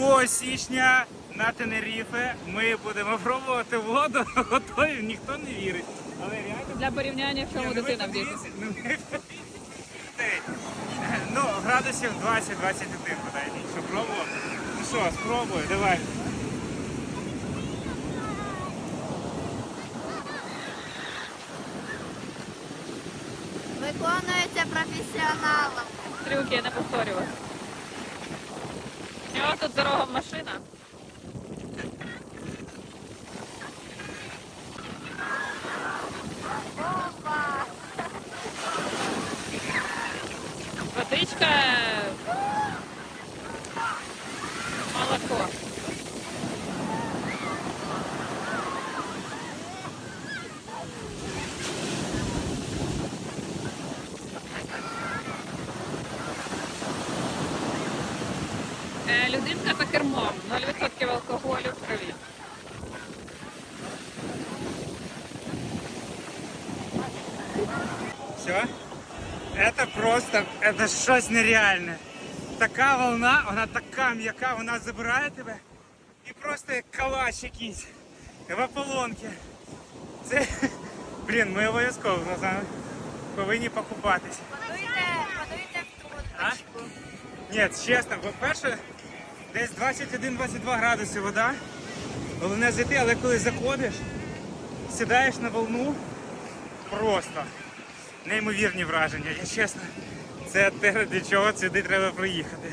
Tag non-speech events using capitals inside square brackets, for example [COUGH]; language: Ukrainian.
2 січня на Тенеріфе ми будемо пробувати воду. [LAUGHS] Готові, ніхто не вірить. Але реально Для порівняння, в чому ну, дитина вдіти. ну, подивіться. Ну, градусів 20-21 подай, що пробував. Ну що, спробуй, давай. Виконується професіоналом. Трюки я не повторював. Тут дорога машина. Опа! Водичка. Людинка за кермом. 0% алкоголю в крові. Все? Это просто, это щось нереальне. Така волна, вона така м'яка, вона забирає тебе і просто як калач якийсь в ополонки. Це, [LAUGHS] блін, ми обов'язково ну, повинні покупатись. Подуйте, подуйте в трубочку. Ні, чесно, по-перше, десь 21-22 градуси вода. Головне зайти, але коли заходиш, сідаєш на волну, просто неймовірні враження. Я чесно, це те, для чого сюди треба приїхати.